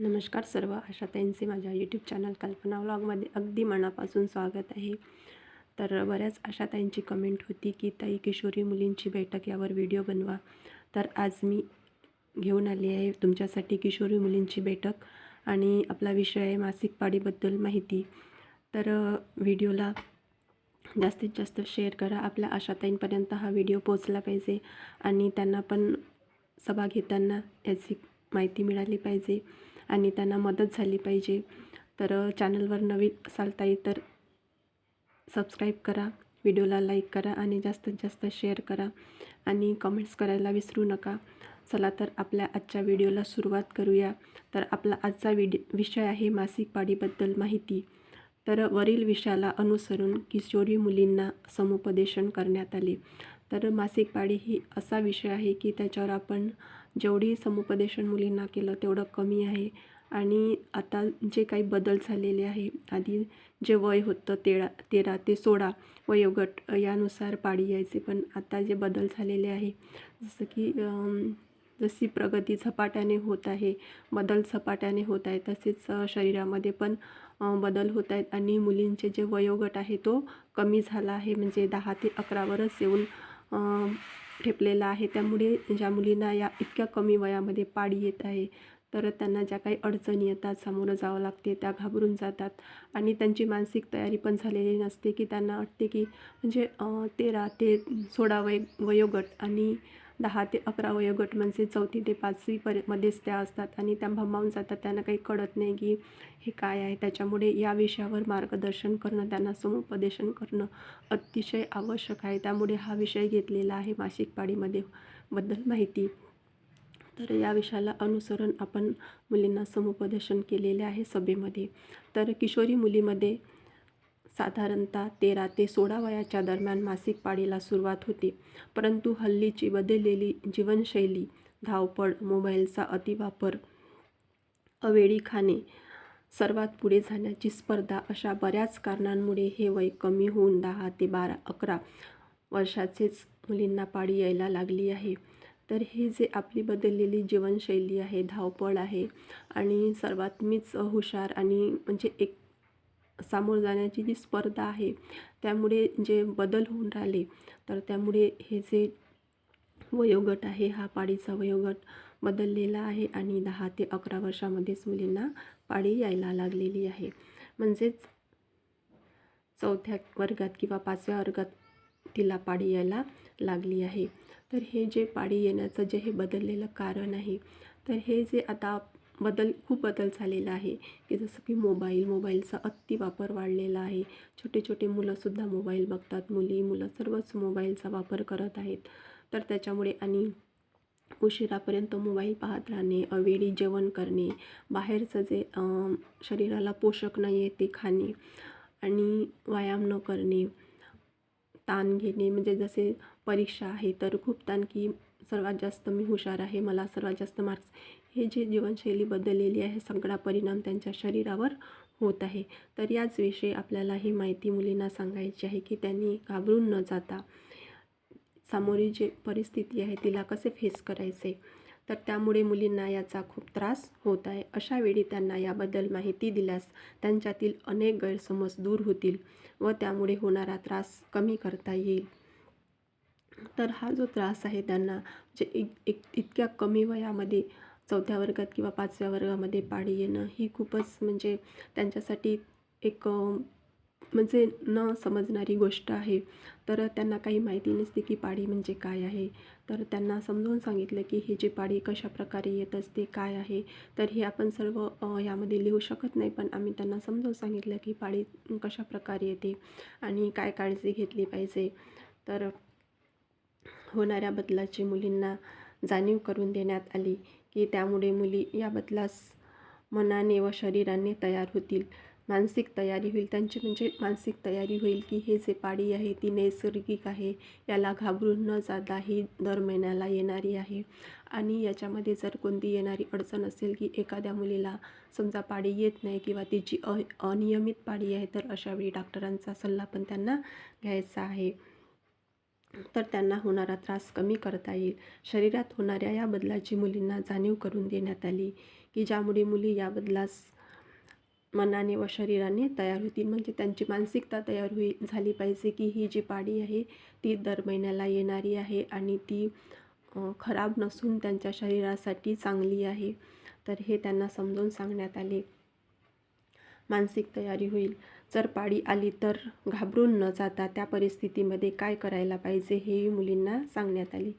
नमस्कार सर्व. आशाताईंचे माझ्या यूट्यूब चॅनल कल्पना व्लॉगमध्ये अगदी मनापासून स्वागत आहे. तर बऱ्याच आशाताईंची कमेंट होती की ताई किशोरी मुलींची बैठक यावर व्हिडिओ बनवा. तर आज मी घेऊन आली आहे तुमच्यासाठी किशोरी मुलींची बैठक आणि आपला विषय आहे मासिक पाळीबद्दल माहिती. तर व्हिडिओला जास्तीत जास्त शेअर करा. आपल्या आशाताईंपर्यंत हा व्हिडिओ पोचला पाहिजे आणि त्यांना पण सभा घेताना याची माहिती मिळाली पाहिजे. आणि त्यांना मदत झाली पाहिजे. तर चॅनलवर नवीन असाल ताई तर सबस्क्राईब करा व्हिडिओला लाईक करा आणि जास्तीत जास्त शेअर करा आणि कमेंट्स करायला विसरू नका. चला तर आपल्या आजच्या व्हिडिओला सुरुवात करूया. तर आपला आजचा विडि विषय आहे मासिक पाळीबद्दल माहिती. तर वरील विषयाला अनुसरून किशोरी मुलींना समुपदेशन करण्यात आले. तर मासिक पाळी ही असा विषय आहे की त्याच्यावर आपण जेवढी समुपदेशन मुलींना केलं तेवढं कमी आहे. आणि आता जे काही बदल झालेले आहे आधी जे वय होतं तेरा तेरा ते सोळा वयोगट यानुसार पाळी यायचे पण आता जे बदल झालेले आहे जसं की जशी प्रगती झपाट्याने होत आहे बदल झपाट्याने होत आहे तसेच शरीरामध्ये पण बदल होत आहेत. आणि मुलींचे जे वयोगट आहे तो कमी झाला आहे म्हणजे दहा ते अकरावरच येऊन ठेपलेला आहे. त्यामुळे ज्या मुलींना या इतक्या कमी वयामध्ये पाळी येत आहे तर त्यांना ज्या काही अडचणी येतात सामोरं जावं लागते त्या घाबरून जातात. आणि त्यांची मानसिक तयारी पण झालेली नसते की त्यांना वाटते की म्हणजे तेरा ते सोळा वय वयोगट आणि दहा ते अकरा वयोगट म्हणजे चौथी ते पाचवीपर्यंत मध्येच त्या असतात आणि त्या भमावून जातात. त्यांना काही कळत नाही की हे काय आहे. त्याच्यामुळे या विषयावर मार्गदर्शन करणं त्यांना समुपदेशन करणं अतिशय आवश्यक आहे. त्यामुळे हा विषय घेतलेला आहे मासिक पाळीमध्ये बद्दल माहिती. तर या विषयाला अनुसरून आपण मुलींना समुपदेशन केलेले आहे सभेमध्ये. तर किशोरी मुलीमध्ये साधारणतः तेरा ते सोळा वयाच्या दरम्यान मासिक पाळीला सुरुवात होते. परंतु हल्लीची बदललेली जीवनशैली धावपळ मोबाईलचा अतिवापर अवेळी खाणे सर्वात पुढे जाण्याची स्पर्धा अशा बऱ्याच कारणांमुळे हे वय कमी होऊन दहा ते बारा अकरा वर्षाचेच मुलींना पाळी यायला लागली आहे. तर हे जे आपली बदललेली जीवनशैली आहे धावपळ आहे आणि सर्वात मीच हुशार आणि म्हणजे एक सामोर जाण्याची जी स्पर्धा आहे त्यामुळे जे बदल होऊन राहिले तर त्यामुळे हे जे वयोगट आहे हा पाळीचा वयोगट बदललेला आहे आणि दहा ते अकरा वर्षामध्येच मुलींना पाळी यायला लागलेली आहे. म्हणजेच चौथ्या वर्गात किंवा पाचव्या वर्गात तिला पाळी यायला लागली आहे. तर हे जे पाळी येण्याचं जे हे बदललेलं कारण आहे तर हे जे आता बदल खूप बदल झालेला आहे. की जसं की मोबाईल मोबाईलचा अति वापर वाढलेला आहे. छोटे छोटे मुलंसुद्धा मोबाईल बघतात. मुली मुलं सर्वच मोबाईलचा वापर करत आहेत. तर त्याच्यामुळे आणि उशिरापर्यंत मोबाईल पाहत राहणे अवेळी जेवण करणे बाहेरचं जे शरीराला पोषक नाही आहे ते खाणे आणि व्यायाम न करणे ताण घेणे म्हणजे जसे परीक्षा आहे तर खूप ताण की सर्वात जास्त मी हुशार आहे. मला सर्वात जास्त मार्क्स हे जे जीवनशैली बदललेली आहे सगळा परिणाम त्यांच्या शरीरावर होत आहे. तर याच विषयी आपल्याला ही माहिती मुलींना सांगायची आहे की त्यांनी घाबरून न जाता सामोरी जी परिस्थिती आहे तिला कसे फेस करायचे? तर त्यामुळे मुलींना याचा खूप त्रास होत आहे. अशावेळी त्यांना याबद्दल माहिती दिल्यास त्यांच्यातील अनेक गैरसमज दूर होतील व त्यामुळे होणारा त्रास कमी करता येईल. तर हा जो त्रास आहे त्यांना जे एक एक इतक्या कमी वयामध्ये चौथ्या वर्गात किंवा पाचव्या वर्गामध्ये पाळी येणं ही खूपच म्हणजे त्यांच्यासाठी एक म्हणजे न समजणारी गोष्ट आहे. तर त्यांना काही माहिती नसते की पाळी म्हणजे काय आहे. तर त्यांना समजावून सांगितलं की हे जी पाळी कशा प्रकारे येत असते काय आहे तर हे आपण सर्व यामध्ये लिहू शकत नाही. पण आम्ही त्यांना समजावून सांगितलं की पाळी कशा प्रकारे येते आणि काय काळजी घेतली पाहिजे. तर होणाऱ्या बदलाची मुलींना जाणीव करून देण्यात आली की त्यामुळे मुली या बदलास मनाने व शरीराने तयार होतील. मानसिक तयारी होईल. त्यांची म्हणजे मानसिक तयारी होईल की हे जे पाळी आहे ती नैसर्गिक आहे. याला घाबरून न जाता ही दर महिन्याला येणारी आहे. आणि याच्यामध्ये जर कोणती येणारी अडचण असेल की एखाद्या मुलीला समजा पाळी येत नाही किंवा तिची अ अनियमित पाळी आहे तर अशावेळी डॉक्टरांचा सल्ला पण त्यांना घ्यायचा आहे. तर त्यांना होणारा त्रास कमी करता येईल. शरीरात होणाऱ्या या बदलाची मुलींना जाणीव करून देण्यात आली की ज्यामुळे मुली या बदलास मनाने व शरीराने तयार होतील. म्हणजे त्यांची मानसिकता तयार होई झाली पाहिजे की ही जी पाडी आहे ती दर महिन्याला येणारी आहे आणि ती खराब नसून त्यांच्या शरीरासाठी चांगली आहे. तर हे त्यांना समजून सांगण्यात आले. मानसिक तयारी होईल. जर पाळी आली तर घाबरून न जाता त्या परिस्थितीमध्ये काय करायला पाहिजे हेही मुलींना सांगण्यात आले.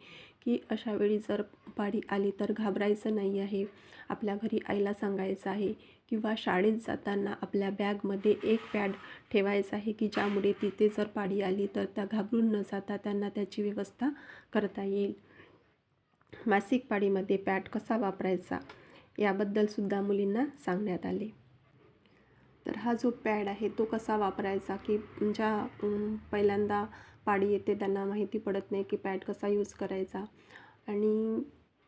की अशा वेळी जर पाळी आली तर घाबरायचं नाही आहे. आपल्या घरी आईला सांगायचं आहे किंवा शाळेत जाताना आपल्या बॅगमध्ये एक पॅड ठेवायचा आहे की ज्यामुळे तिथे जर पाळी आली तर त्या घाबरून न जाता त्यांना त्याची व्यवस्था करता येईल. मासिक पाळीमध्ये पॅड कसा वापरायचा याबद्दलसुद्धा मुलींना सांगण्यात आले. तर हा जो पॅड आहे तो कसा वापरायचा की ज्या पहिल्यांदा पाळी येते त्यांना माहिती पडत नाही की पॅड कसा यूज करायचा. आणि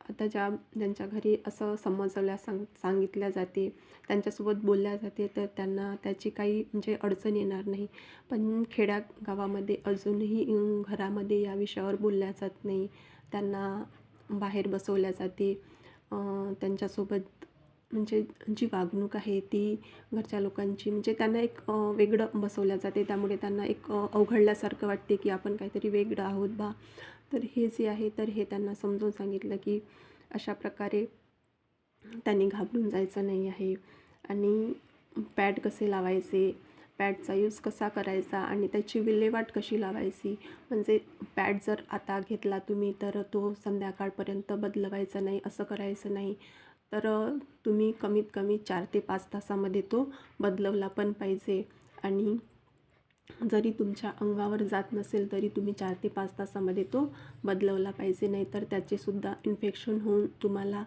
आता ज्या ज्यांच्या घरी असं समजवल्या सांग सांगितल्या जाते त्यांच्यासोबत बोलल्या जाते तर त्यांना त्याची काही म्हणजे अडचण येणार नाही. पण खेड्या गावामध्ये अजूनही घरामध्ये या विषयावर बोलल्या जात नाही. त्यांना बाहेर बसवल्या जाते. त्यांच्यासोबत म्हणजे जी वागणूक आहे ती घरच्या लोकांची म्हणजे त्यांना एक वेगळं बसवल्या जाते. त्यामुळे त्यांना एक अवघडल्यासारखं वाटते की आपण काहीतरी वेगळं आहोत बा. तर हे जे आहे तर हे त्यांना समजून सांगितलं की अशा प्रकारे त्यांनी घाबरून जायचं नाही आहे. आणि पॅड कसे लावायचे? पॅडचा यूज कसा करायचा? आणि त्याची विल्हेवाट कशी लावायची? म्हणजे पॅड जर आता घेतला तुम्ही तर तो संध्याकाळपर्यंत बदलवायचा नाही असं करायचं नाही. तर तुम्ही कमीत कमी चार ते पाच तासामध्ये तो बदलवला पण पाहिजे. आणि जरी तुमच्या अंगावर जात नसेल तरी तुम्ही चार ते पाच तासामध्ये तो बदलवला पाहिजे. नाहीतर त्याचेसुद्धा इन्फेक्शन होऊन तुम्हाला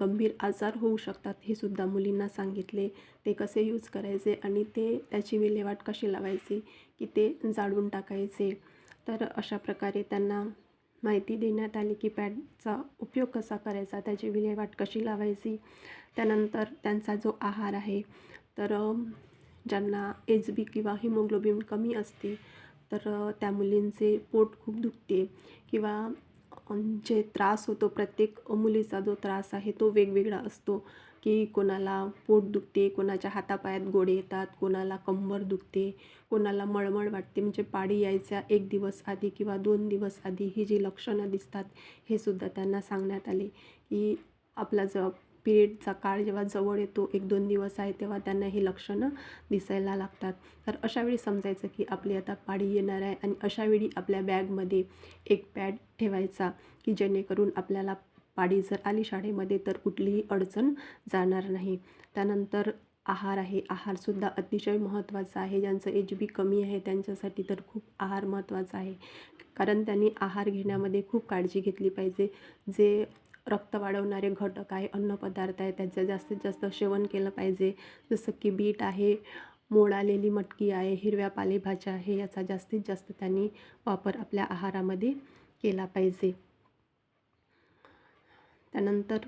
गंभीर आजार होऊ शकतात हे सुद्धा मुलींना सांगितले. ते कसे यूज करायचे आणि ते त्याची विल्हेवाट कशी लावायची की ते जाळून टाकायचे. तर अशा प्रकारे त्यांना माहिती देण्यात आली की पॅडचा उपयोग कसा करायचा त्याची विल्हेवाट कशी लावायची त्यानंतर त्यांचा जो आहार आहे तर ज्यांना एच बी किंवा हिमोग्लोबिन कमी असते तर त्या मुलींचे पोट खूप दुखते किंवा जे त्रास होतो प्रत्येक मुलीचा जो त्रास आहे तो वेगवेगळा असतो. की कोणाला पोट दुखते कोणाच्या हातापायात गोडे येतात कोणाला कंबर दुखते कोणाला मळमळ वाटते. म्हणजे पाळी यायच्या एक दिवस आधी किंवा दोन दिवस आधी ही जी लक्षणं दिसतात हे सुद्धा त्यांना सांगण्यात आले की आपला ज पिरियडचा काळ जेव्हा जवळ येतो एक दोन दिवस आहे तेव्हा त्यांना ही लक्षणं दिसायला लागतात. तर अशावेळी समजायचं की आपली आता पाळी येणार आहे आणि अशावेळी आपल्या बॅगमध्ये एक पॅड ठेवायचा की जेणेकरून आपल्याला पाळी जर आली शाळेमध्ये तर कुठलीही अडचण जाणार नाही. त्यानंतर आहार आहे. आहारसुद्धा अतिशय महत्त्वाचा आहे. ज्यांचं एच बी कमी आहे त्यांच्यासाठी तर खूप आहार महत्त्वाचा आहे. कारण त्यांनी आहार घेण्यामध्ये खूप काळजी घेतली पाहिजे. जे रक्त वाढवणारे घटक आहे अन्नपदार्थ आहे त्याचं जास्तीत जास्त सेवन केलं पाहिजे. जसं की बीट आहे मोड आलेली मटकी आहे हिरव्या पालेभाज्या आहे याचा जास्तीत जास्त त्यांनी वापर आपल्या आहारामध्ये केला पाहिजे. त्यानंतर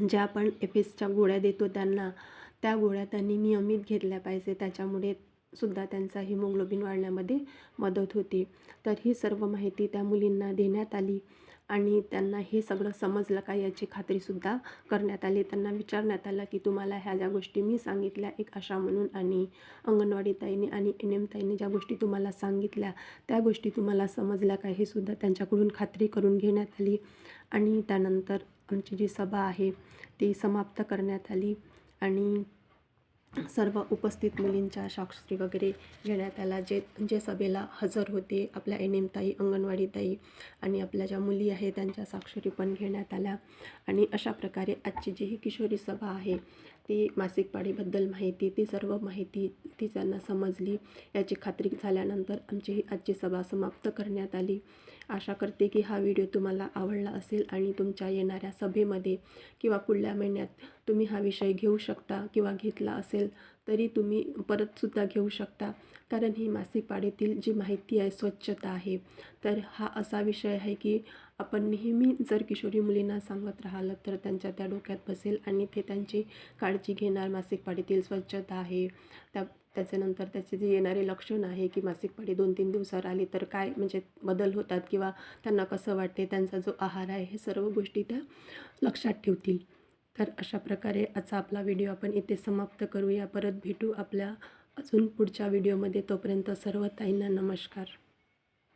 ज्या आपण एफेसच्या गोळ्या देतो त्यांना त्या गोळ्या त्यांनी नियमित घेतल्या पाहिजे. त्याच्यामुळे सुद्धा त्यांचा हिमोग्लोबिन वाढण्यामध्ये मदत होते. तर ही सर्व माहिती त्या मुलींना देण्यात आली. आणि त्यांना हे सगळं समजलं का याची खात्रीसुद्धा करण्यात आली. त्यांना विचारण्यात आलं की तुम्हाला ह्या ज्या गोष्टी मी सांगितल्या एक आशा म्हणून आणि अंगणवाडी ताईने आणि एन एम ताईने ज्या गोष्टी तुम्हाला सांगितल्या त्या गोष्टी तुम्हाला समजल्या का हे सुद्धा त्यांच्याकडून खात्री करून घेण्यात आली. आणि त्यानंतर आमची जी सभा आहे ती समाप्त करण्यात आली. आणि सर्व उपस्थित मुलींच्या साक्षरी वगैरे घेण्यात आला. जे जे सभेला हजर होते आपल्या एन एम ताई अंगणवाडी ताई आणि आपल्या ज्या मुली आहे त्यांच्या साक्षरी पण घेण्यात आल्या. आणि अशा प्रकारे आजची जी ही किशोरी सभा आहे ती मासिक पाळीबद्दल माहिती ती सर्व माहिती ती त्यांना समजली. याची खात्री झाल्यानंतर आमची ही आजची सभा समाप्त करण्यात आली. आशा करते की हा व्हिडिओ तुम्हाला आवडला असेल आणि तुमच्या येणाऱ्या सभेमध्ये किंवा पुढल्या महिन्यात तुम्ही हा विषय घेऊ शकता किंवा घेतला असेल तरी तुम्ही परतसुद्धा घेऊ शकता. कारण ही मासिक पाळीतील जी माहिती आहे स्वच्छता आहे तर हा असा विषय आहे की आपण नेहमी जर किशोरी मुलींना सांगत राहिलं तर त्यांच्या त्या डोक्यात बसेल आणि ते त्यांची काळजी घेणार. मासिक पाळीतील स्वच्छता आहे. त्या त्याच्यानंतर त्याचे जे येणारे लक्षण आहे की मासिक पाळी दोन तीन दिवसावर आली तर काय म्हणजे बदल होतात किंवा त्यांना कसं वाटते त्यांचा जो आहार आहे हे सर्व गोष्टी त्या लक्षात ठेवतील. तर अशा प्रकारे आजचा आपला व्हिडिओ आपण इथे समाप्त करूया. परत भेटू आपल्या अजून पुढच्या व्हिडिओमध्ये. तोपर्यंत सर्व ताईंना नमस्कार.